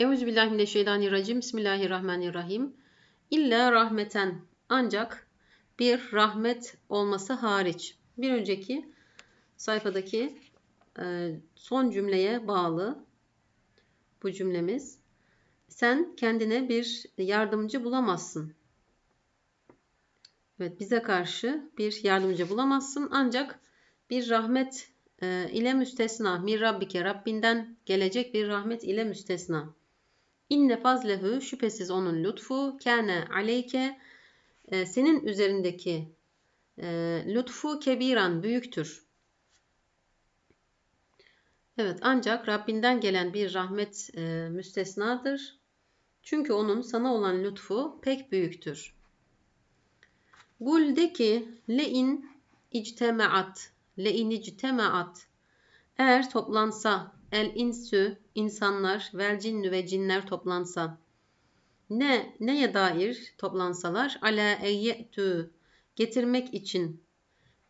Euzubillahimineşşeytanirracim. Bismillahirrahmanirrahim. İlla rahmeten. Ancak bir rahmet olması hariç. Bir önceki sayfadaki e, son cümleye bağlı bu cümlemiz. Sen kendine bir yardımcı bulamazsın. Evet bize karşı bir yardımcı bulamazsın ancak bir rahmet e, ile müstesna. Mir Rabbike Rabbinden gelecek bir rahmet ile müstesna. İnne fazlehu şüphesiz onun lütfu kâne aleyke e, senin üzerindeki e, lütfu kebiran büyüktür. Evet ancak Rabbinden gelen bir rahmet e, müstesnadır. Çünkü onun sana olan lütfu pek büyüktür. Gul de ki le in ictemaat le in ictemaat eğer toplansa el insü insanlar vel cinnü ve cinler toplansa ne neye dair toplansalar? Ala eyyetü getirmek için.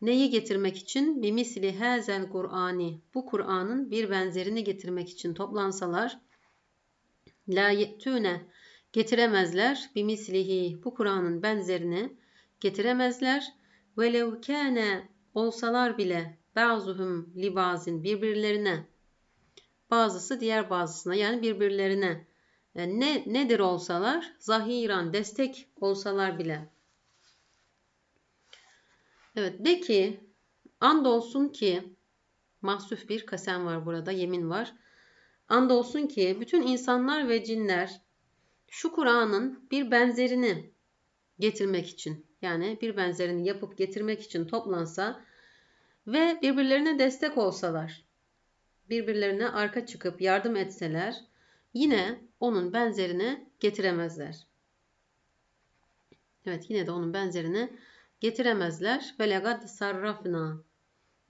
Neyi getirmek için? Bimisli hazel Kur'ani. Bu Kur'an'ın bir benzerini getirmek için toplansalar la yettüne getiremezler. Bimislihi bu Kur'an'ın benzerini getiremezler. Velev kâne olsalar bile bazıhum libazin birbirlerine bazısı diğer bazısına yani birbirlerine e, ne nedir olsalar zahiran destek olsalar bile. Evet de ki andolsun ki mahsuf bir kasem var burada yemin var. Andolsun ki bütün insanlar ve cinler şu Kur'an'ın bir benzerini getirmek için yani bir benzerini yapıp getirmek için toplansa ve birbirlerine destek olsalar, birbirlerine arka çıkıp yardım etseler yine onun benzerini getiremezler. Evet yine de onun benzerini getiremezler. Velagad sarrafna.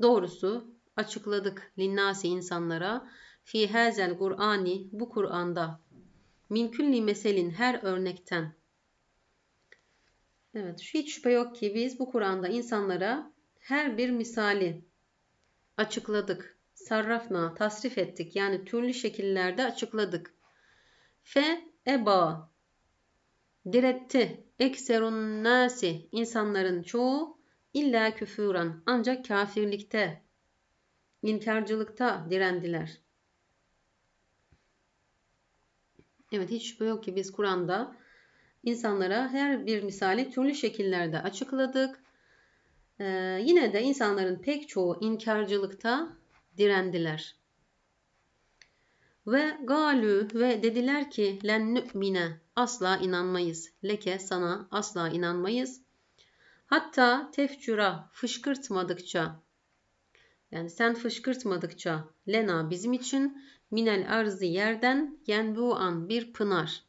Doğrusu açıkladık linnasi insanlara fi hazel Kur'ani bu Kur'an'da min külli meselin her örnekten. Evet hiç şüphe yok ki biz bu Kur'an'da insanlara her bir misali açıkladık. Sarrafna, tasrif ettik. Yani türlü şekillerde açıkladık. Fe eba diretti. Ekserun nasi insanların çoğu illa küfüran ancak kafirlikte inkarcılıkta direndiler. Evet hiç şüphe yok ki biz Kur'an'da insanlara her bir misali türlü şekillerde açıkladık. Ee, yine de insanların pek çoğu inkarcılıkta direndiler. Ve galü ve dediler ki len nü'mine asla inanmayız. Leke sana asla inanmayız. Hatta tefcura fışkırtmadıkça yani sen fışkırtmadıkça lena bizim için minel arzı yerden yenbu an bir pınar.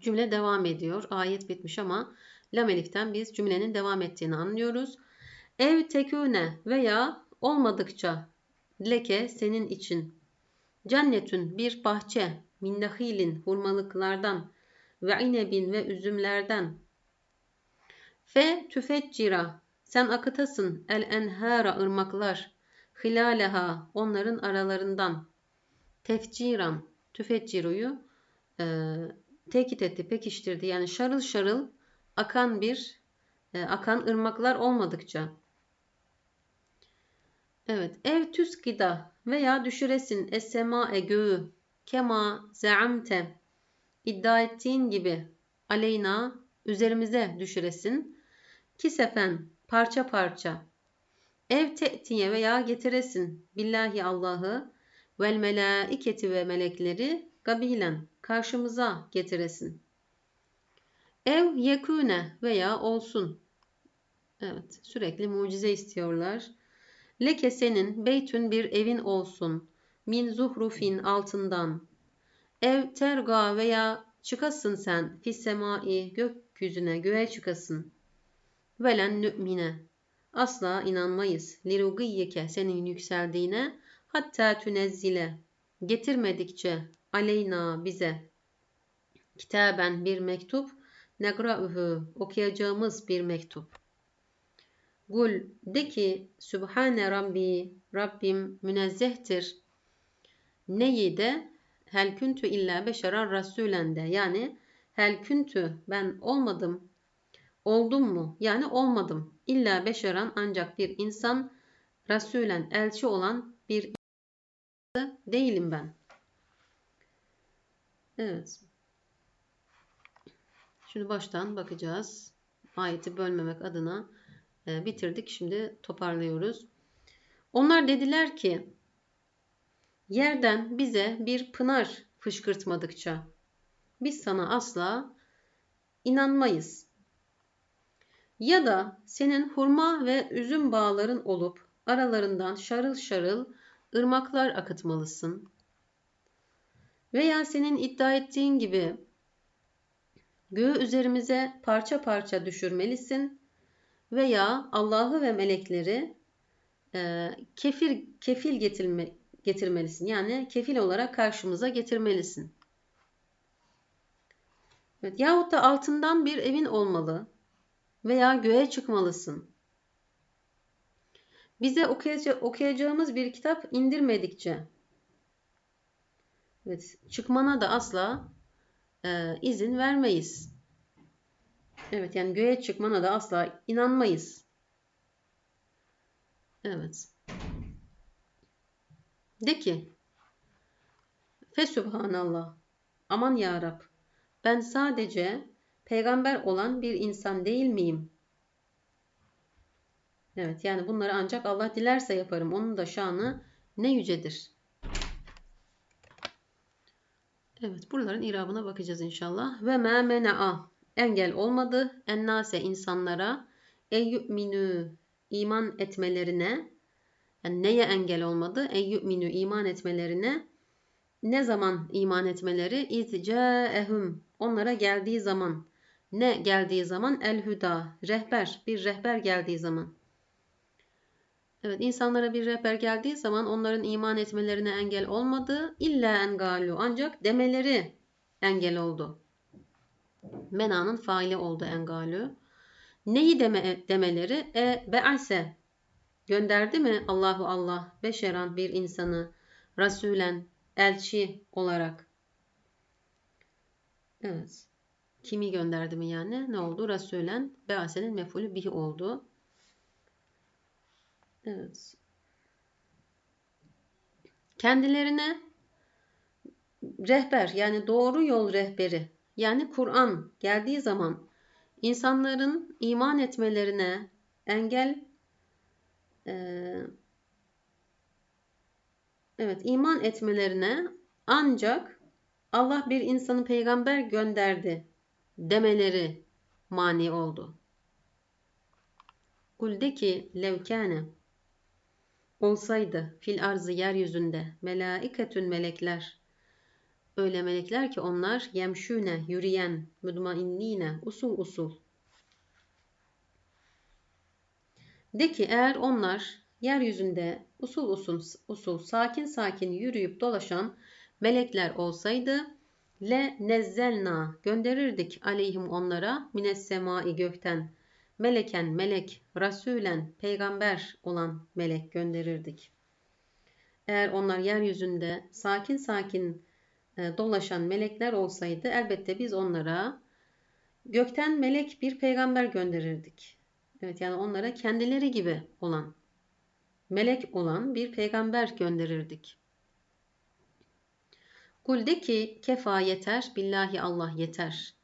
Cümle devam ediyor. Ayet bitmiş ama lam eliften biz cümlenin devam ettiğini anlıyoruz. Ev tekune veya olmadıkça leke senin için. Cennetün bir bahçe minnahilin hurmalıklardan ve inebin ve üzümlerden. Fe tüfeccira sen akıtasın el enhara ırmaklar hilaleha onların aralarından. Tefciran tüfecciruyu e, tekit etti, pekiştirdi. Yani şarıl şarıl akan bir e, akan ırmaklar olmadıkça. Evet. Ev tüskida veya düşüresin esema e göğü kema zeamte iddia ettiğin gibi aleyna üzerimize düşüresin kisefen parça parça ev te'tiye veya getiresin billahi Allah'ı vel melaiketi ve melekleri gabilen karşımıza getiresin. Ev yekune veya olsun. Evet sürekli mucize istiyorlar. Leke senin beytün bir evin olsun. Min zuhrufin altından. Ev terga veya çıkasın sen fissemai gökyüzüne göğe çıkasın. Velen nü'mine. Asla inanmayız. Lirugiyyeke senin yükseldiğine hatta tünezzile. Getirmedikçe aleyna bize. Kitaben bir mektup negra'uhu okuyacağımız bir mektup. Gul de ki Sübhane Rabbi Rabbim münezzehtir. Neyi de Hel küntü illa beşeran rasülen de. Yani hel küntü ben olmadım. Oldum mu? Yani olmadım. İlla beşeran ancak bir insan rasülen elçi olan bir değilim ben. Evet. Şimdi baştan bakacağız. Ayeti bölmemek adına bitirdik. Şimdi toparlıyoruz. Onlar dediler ki yerden bize bir pınar fışkırtmadıkça biz sana asla inanmayız. Ya da senin hurma ve üzüm bağların olup aralarından şarıl şarıl ırmaklar akıtmalısın. Veya senin iddia ettiğin gibi göğü üzerimize parça parça düşürmelisin veya Allah'ı ve melekleri e, kefil kefil getirme, getirmelisin. Yani kefil olarak karşımıza getirmelisin. Evet, yahut da altından bir evin olmalı veya göğe çıkmalısın. Bize okuyacağımız bir kitap indirmedikçe evet, çıkmana da asla e, izin vermeyiz. Evet yani göğe çıkmana da asla inanmayız. Evet. De ki Fesubhanallah. Aman ya Rab. Ben sadece peygamber olan bir insan değil miyim? Evet yani bunları ancak Allah dilerse yaparım. Onun da şanı ne yücedir. Evet buraların irabına bakacağız inşallah. Ve me mena'a engel olmadı. Ennase insanlara eyyü'minü iman etmelerine yani neye engel olmadı? Eyyü'minü iman etmelerine ne zaman iman etmeleri? İzcâehum onlara geldiği zaman. Ne geldiği zaman? El hüda rehber bir rehber geldiği zaman. Evet insanlara bir rehber geldiği zaman onların iman etmelerine engel olmadı. İlla engalu ancak demeleri engel oldu. Mena'nın faili oldu engalu. Neyi deme, demeleri? E be'ase gönderdi mi Allahu Allah beşeran bir insanı rasulen elçi olarak? Evet. Kimi gönderdi mi yani? Ne oldu? Rasulen be'asenin mefulü bihi oldu. Evet. Kendilerine rehber yani doğru yol rehberi yani Kur'an geldiği zaman insanların iman etmelerine engel e, evet iman etmelerine ancak Allah bir insanı peygamber gönderdi demeleri mani oldu. Kul de ki levkâne olsaydı fil arzı yeryüzünde melaiketün melekler öyle melekler ki onlar yemşüne yürüyen müdmainnine usul usul de ki eğer onlar yeryüzünde usul usul usul sakin sakin yürüyüp dolaşan melekler olsaydı le nezzelna gönderirdik aleyhim onlara mines semai gökten meleken melek, rasülen peygamber olan melek gönderirdik. Eğer onlar yeryüzünde sakin sakin dolaşan melekler olsaydı elbette biz onlara gökten melek bir peygamber gönderirdik. Evet yani onlara kendileri gibi olan melek olan bir peygamber gönderirdik. Kul de ki kefa yeter, billahi Allah yeter.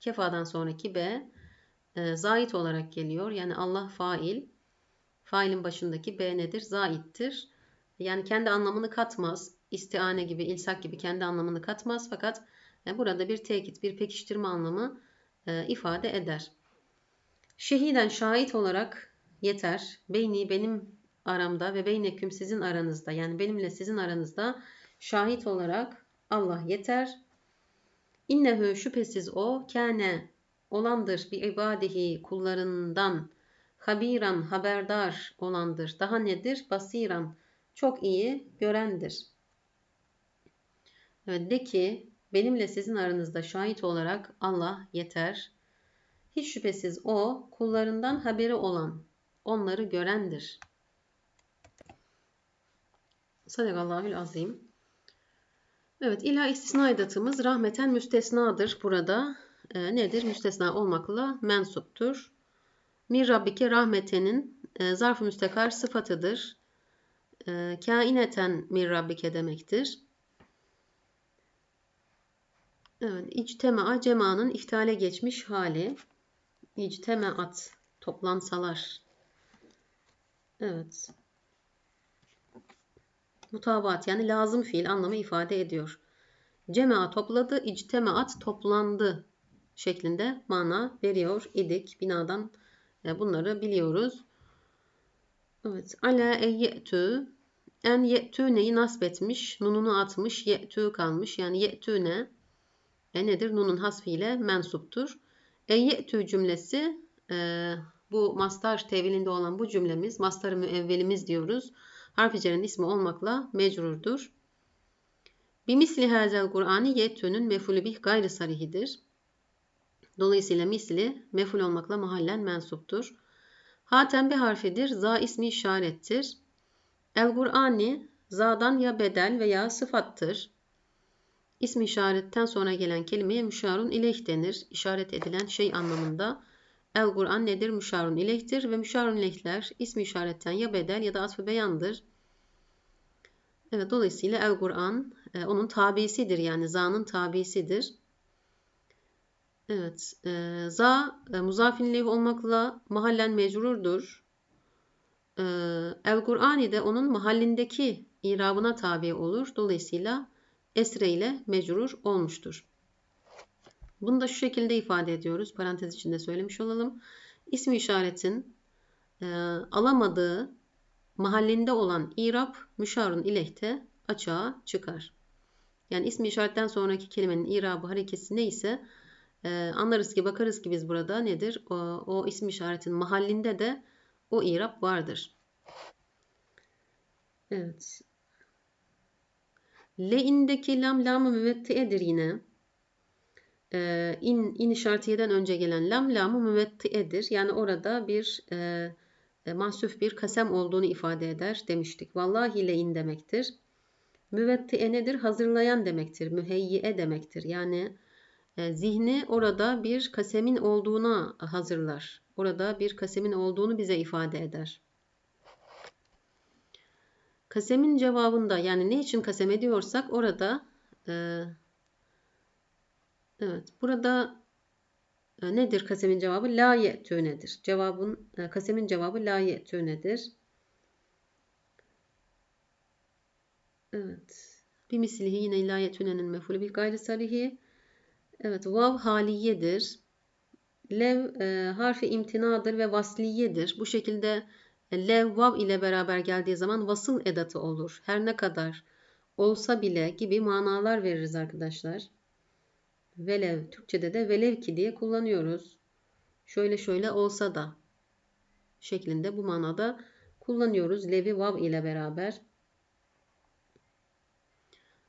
Kefadan sonraki be e, zait olarak geliyor. Yani Allah fail. Failin başındaki B nedir? Zaittir. Yani kendi anlamını katmaz. İstiane gibi, ilsak gibi kendi anlamını katmaz. Fakat e, burada bir tekit, bir pekiştirme anlamı e, ifade eder. Şehiden şahit olarak yeter. Beyni benim aramda ve beyneküm sizin aranızda. Yani benimle sizin aranızda şahit olarak Allah yeter. İnnehu şüphesiz o kâne olandır bir ibadihi kullarından habiran haberdar olandır. Daha nedir? Basiran çok iyi görendir. De ki benimle sizin aranızda şahit olarak Allah yeter. Hiç şüphesiz o kullarından haberi olan, onları görendir. Sadakallahül azim. Evet, ila istisna edatımız rahmeten müstesnadır burada. E, nedir? Müstesna olmakla mensuptur. Mir Rabbike rahmetenin e, zarf-ı müstekar sıfatıdır. E, kaineten mir Rabbike demektir. Evet, içtema'a cemanın iftale geçmiş hali. İctemaat, toplansalar. Evet. Mutabat yani lazım fiil anlamı ifade ediyor. Cema topladı, ictemaat toplandı şeklinde mana veriyor idik. Binadan e, bunları biliyoruz. Evet. Ala e ye'tü en ye'tüneyi nasb etmiş. Nununu atmış. Ye'tü kalmış. Yani ye'tüne e nedir? Nunun hasfiyle mensuptur. E ye'tü cümlesi e, bu mastar tevilinde olan bu cümlemiz mastar müevvelimiz diyoruz. Harf cerin ismi olmakla mecrurdur. Bimisli hazel Kur'an'ı ye'tü'nün mefulü bih gayri sarihidir. Dolayısıyla misli meful olmakla mahallen mensuptur. Hatem bir harfidir. Za ismi işarettir. El Kur'ani zadan ya bedel veya sıfattır. İsmi işaretten sonra gelen kelimeye müşarun ileyh denir. İşaret edilen şey anlamında. El Kur'an nedir? Müşarun ileyhtir ve müşarun ileyhler ismi işaretten ya bedel ya da atfı beyandır. Evet, dolayısıyla El Kur'an e, onun tabisidir yani za'nın tabisidir. Evet. E, za e, muzafin olmakla mahallen mecrurdur. E, El Kur'ani de onun mahallindeki irabına tabi olur. Dolayısıyla esre ile mecrur olmuştur. Bunu da şu şekilde ifade ediyoruz. Parantez içinde söylemiş olalım. İsmi işaretin e, alamadığı mahallinde olan irab müşarun ilehte açığa çıkar. Yani ismi işaretten sonraki kelimenin irabı harekesi neyse e, anlarız ki bakarız ki biz burada nedir? O, o isim işaretin mahallinde de o irab vardır. Evet. Le'indeki lam lamı müvetti'edir yine. Ee, in, in işaretiyeden önce gelen lam lamı müvetti'edir. Yani orada bir e, e, mahsuf bir kasem olduğunu ifade eder demiştik. Vallahi le'in demektir. Müvetti'e nedir? Hazırlayan demektir. Müheyyi'e demektir. Yani e, zihni orada bir kasemin olduğuna hazırlar. Orada bir kasemin olduğunu bize ifade eder. Kasemin cevabında yani ne için kasem ediyorsak orada e, evet burada e, nedir kasemin cevabı? La ye'tünedir. Cevabın e, kasemin cevabı la ye'tünedir. Evet. Bir mislihi yine la ye'tünenin mefulü bir gayri sarihi. Evet, vav haliyedir. Lev e, harfi imtinadır ve vasliyedir. Bu şekilde lev vav ile beraber geldiği zaman vasıl edatı olur. Her ne kadar olsa bile gibi manalar veririz arkadaşlar. Velev, Türkçede de velev ki diye kullanıyoruz. Şöyle şöyle olsa da şeklinde bu manada kullanıyoruz. Levi vav ile beraber.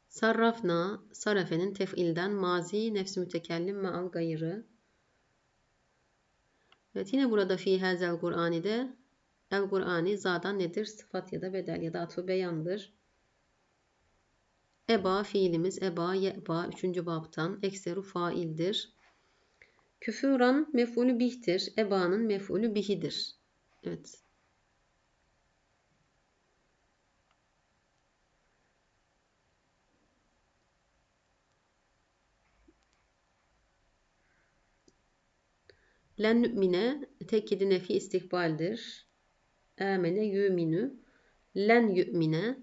Sarrafna, sarafenin tef'ilden mazi nefsi mütekellim al gayrı. Evet yine burada fi hazel Kur'ani'de el Kur'ani zaten nedir? Sıfat ya da bedel ya da atfı beyandır. Eba fiilimiz eba ye'ba 3. babtan ekseru faildir. Küfüran mef'ulü bihtir. Eba'nın mef'ulü bihidir. Evet. Len nü'mine tekkidi nefi istikbaldir. Amene yu'minu. Len yu'mine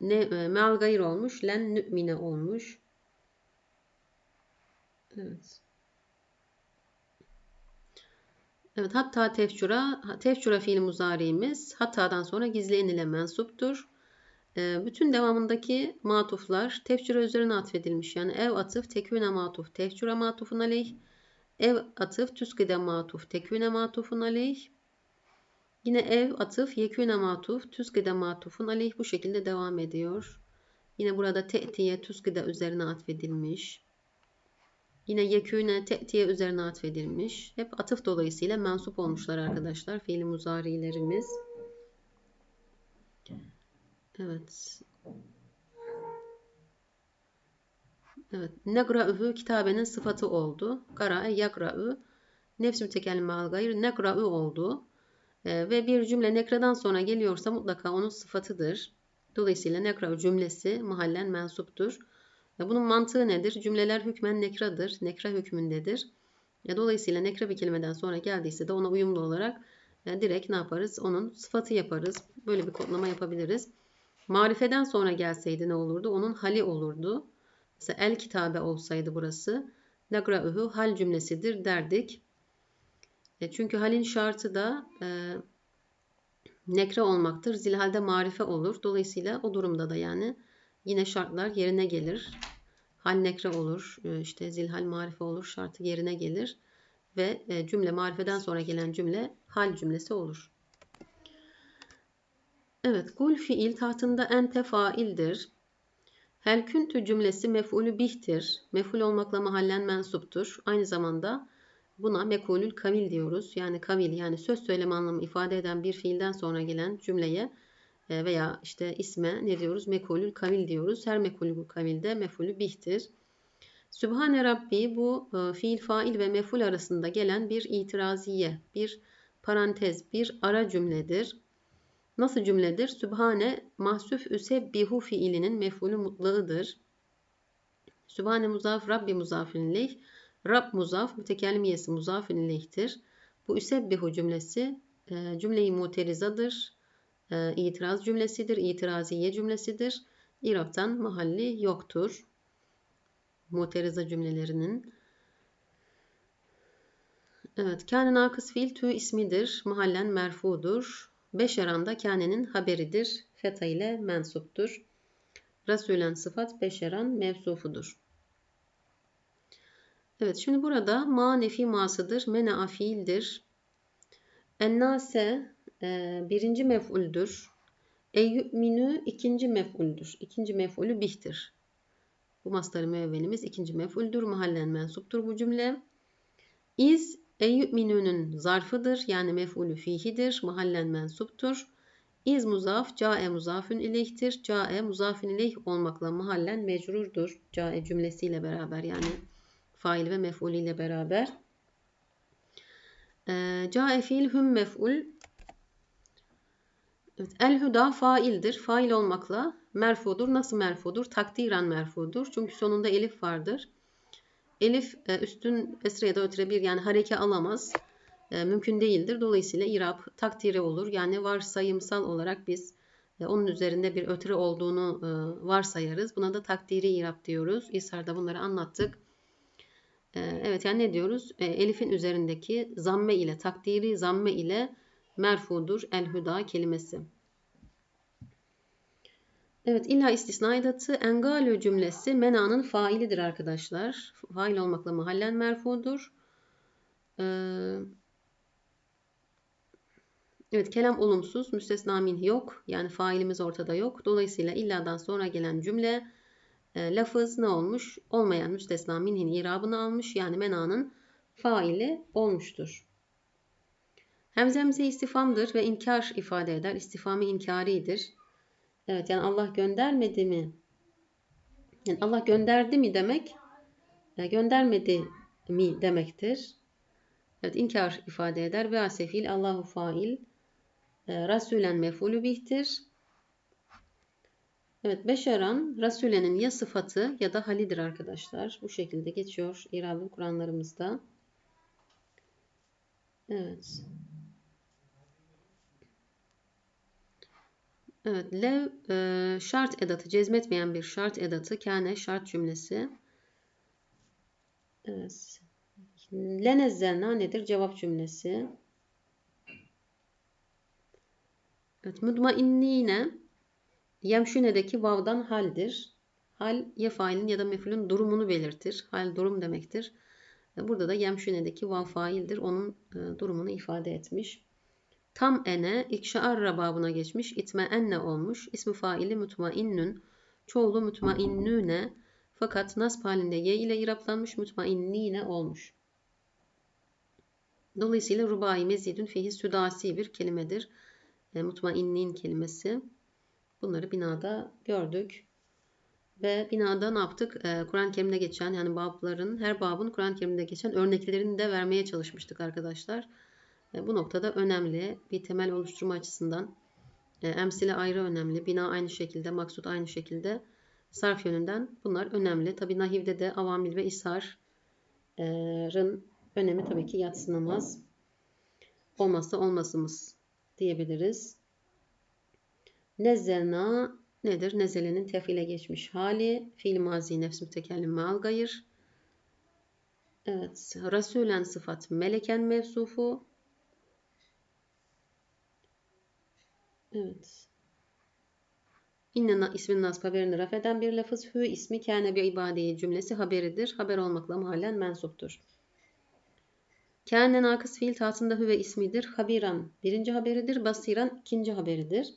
ne e, meal gayr olmuş. Len nü'mine olmuş. Evet. Evet hatta tefcura, tefcura fiil muzari'miz hatadan sonra gizli enile mensuptur. E, bütün devamındaki matuflar tefcura üzerine atfedilmiş. Yani ev atıf teküne matuf tefcura matufun aleyh. Ev atıf tüskide matuf teküne matufun aleyh. Yine ev atıf yeküne matuf tüskide matufun aleyh bu şekilde devam ediyor. Yine burada te'tiye tüskide üzerine atfedilmiş. Yine yeküne te'tiye üzerine atfedilmiş. Hep atıf dolayısıyla mensup olmuşlar arkadaşlar. Fiili muzarilerimiz. Evet. Evet. Negra'ühü kitabenin sıfatı oldu. Gara'e yagra'ü. Nefs mütekellime al gayr. Negra'ü oldu. Ee, ve bir cümle nekradan sonra geliyorsa mutlaka onun sıfatıdır. Dolayısıyla nekra cümlesi mahallen mensuptur. Ve bunun mantığı nedir? Cümleler hükmen nekradır. Nekra hükmündedir. E, dolayısıyla nekra bir kelimeden sonra geldiyse de ona uyumlu olarak e, direkt ne yaparız? Onun sıfatı yaparız. Böyle bir kodlama yapabiliriz. Marifeden sonra gelseydi ne olurdu? Onun hali olurdu. Mesela el kitabe olsaydı burası nagra'uhu hal cümlesidir derdik. E, çünkü halin şartı da e, nekre olmaktır. Zilhalde marife olur. Dolayısıyla o durumda da yani yine şartlar yerine gelir. Hal nekre olur. E, işte zilhal marife olur. Şartı yerine gelir. Ve e, cümle marifeden sonra gelen cümle hal cümlesi olur. Evet, kul fiil tahtında ente faildir. Hel küntü cümlesi mef'ulü bihtir. Mef'ul olmakla mahallen mensuptur. Aynı zamanda buna mekulül kavil diyoruz. Yani kavil yani söz söyleme anlamı ifade eden bir fiilden sonra gelen cümleye e, veya işte isme ne diyoruz? Mekulül kavil diyoruz. Her mekulül kavilde mef'ulü bihtir. Sübhane Rabbi bu e, fiil fail ve mef'ul arasında gelen bir itiraziye, bir parantez, bir ara cümledir. Nasıl cümledir? Sübhane mahsuf üsebbihu fiilinin mef'ulü mutlağıdır. Sübhane muzaf Rabbi muzafin ileyh. Rab muzaf mütekellimiyesi muzafin ileyhtir. Bu üsebbihu cümlesi e, cümleyi muterizadır. E, itiraz cümlesidir. itiraziye cümlesidir. İrab'tan mahalli yoktur. Muteriza cümlelerinin. Evet, kâne nakıs fiil tü ismidir. Mahallen merfudur. Beşeran kânenin haberidir. Feta ile mensuptur. Rasülen sıfat beşeran mevsufudur. Evet şimdi burada ma nefi masıdır. Mena fiildir. Ennase e, birinci mef'uldür. Eyyü'minü ikinci mef'uldür. İkinci mef'ulü bihtir. Bu mastarı müevvelimiz ikinci mef'uldür. Mahallen mensuptur bu cümle. İz Eyyü'minünün zarfıdır. Yani mef'ulü fihidir. Mahallen mensuptur. İz muzaf, cae muzafün ileyhtir. Cae muzafün ileyh olmakla mahallen mecrurdur. Cae cümlesiyle beraber yani fail ve mef'ul ile beraber. Cae fiil hüm mef'ul. Evet, el huda faildir. Fail olmakla merfudur. Nasıl merfudur? Takdiren merfudur. Çünkü sonunda elif vardır. Elif e, üstün esre ya da ötre bir yani hareke alamaz. E, mümkün değildir. Dolayısıyla irab takdiri olur. Yani varsayımsal olarak biz e, onun üzerinde bir ötre olduğunu varsayarız. Buna da takdiri irab diyoruz. İsar'da bunları anlattık. Evet yani ne diyoruz? Elif'in üzerindeki zamme ile takdiri zamme ile merfudur el huda kelimesi. Evet illa istisna edatı engalü cümlesi mena'nın failidir arkadaşlar. Fail olmakla mahallen merfudur. Ee, evet kelam olumsuz müstesna min yok. Yani failimiz ortada yok. Dolayısıyla illadan sonra gelen cümle e, lafız ne olmuş? Olmayan müstesna minhin irabını almış. Yani mena'nın faili olmuştur. Hemzemze istifamdır ve inkar ifade eder. İstifamı inkaridir. Evet yani Allah göndermedi mi? Yani Allah gönderdi mi demek e, göndermedi mi demektir. Evet inkar ifade eder. Ve asefil Allahu fail e, Rasulen mefulü bihtir. Evet beşeran Rasulenin ya sıfatı ya da halidir arkadaşlar. Bu şekilde geçiyor İrab'ın Kur'anlarımızda. Evet. Evet, lev e, şart edatı, cezmetmeyen bir şart edatı, kâne şart cümlesi. Evet. Lenezzelna nedir? Cevap cümlesi. Evet, mutmainnine yemşünedeki vavdan haldir. Hal ya failin ya da mefulün durumunu belirtir. Hal durum demektir. Burada da yemşünedeki vav faildir. Onun e, durumunu ifade etmiş. Tam ene ikşaarra babına geçmiş. İtme enne olmuş. İsmi faili mutmainnün. Çoğulu mutmainnüne. Fakat nasb halinde ye ile iraplanmış mutmainnine olmuş. Dolayısıyla rubai mezidün fihi südasi bir kelimedir. E, mutmainnin kelimesi. Bunları binada gördük. Ve binada ne yaptık? Ee, Kur'an-ı Kerim'de geçen yani babların, her babın Kur'an-ı Kerim'de geçen örneklerini de vermeye çalışmıştık arkadaşlar. Bu noktada önemli. Bir temel oluşturma açısından e, emsile ayrı önemli. Bina aynı şekilde, maksut aynı şekilde. Sarf yönünden bunlar önemli. Tabi nahivde de avamil ve isharın önemi tabii ki yatsınamaz. Olmazsa olmazımız diyebiliriz. Nezzelna nedir? Nezelenin tefile geçmiş hali. Fiil mazi nefs mütekellim mal gayır. Evet. Rasulen sıfat meleken mevsufu. Evet. İnne ismin nasb haberini raf eden bir lafız. Hü ismi kâne bir ibadeyi cümlesi haberidir. Haber olmakla mahallen mensuptur. Kâne nakıs fiil taatında hü ve ismidir. Habiran birinci haberidir. Basiran ikinci haberidir.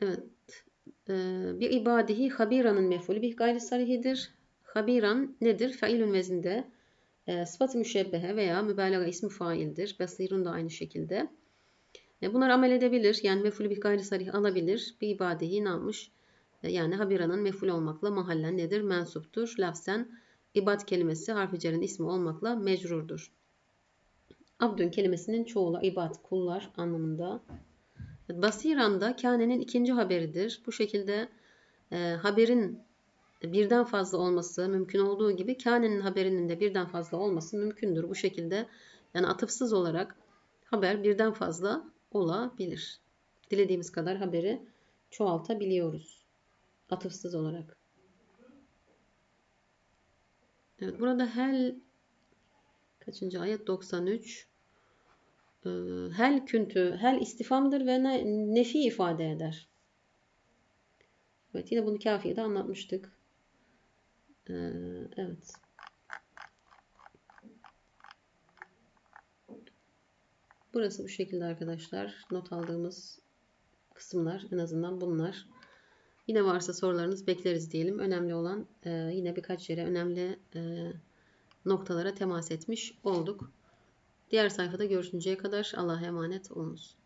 Evet. Ee, bir ibadihi habiranın mefulü bir gayri sarihidir. Habiran nedir? Failün vezinde e, sıfat-ı müşebbehe veya mübalağa ismi faildir. Basirun da aynı şekilde. E, bunlar amel edebilir. Yani mefulü bir gayri sarih alabilir. Bir ibadeyi ne yapmış? E, yani habiranın meful olmakla mahallen nedir? Mensuptur. Lafzen ibad kelimesi harfi cerin ismi olmakla mecrurdur. Abdün kelimesinin çoğulu ibad, kullar anlamında. Basiran da kânenin ikinci haberidir. Bu şekilde e, haberin birden fazla olması mümkün olduğu gibi kânenin haberinin de birden fazla olması mümkündür. Bu şekilde yani atıfsız olarak haber birden fazla olabilir. Dilediğimiz kadar haberi çoğaltabiliyoruz. Atıfsız olarak. Evet burada hel kaçıncı ayet 93 ee, hel küntü hel istifamdır ve ne, nefi ifade eder. Evet yine bunu kafiyede anlatmıştık. Ee, evet. Burası bu şekilde arkadaşlar. Not aldığımız kısımlar en azından bunlar. Yine varsa sorularınız bekleriz diyelim. Önemli olan e, yine birkaç yere önemli e, noktalara temas etmiş olduk. Diğer sayfada görüşünceye kadar Allah'a emanet olunuz.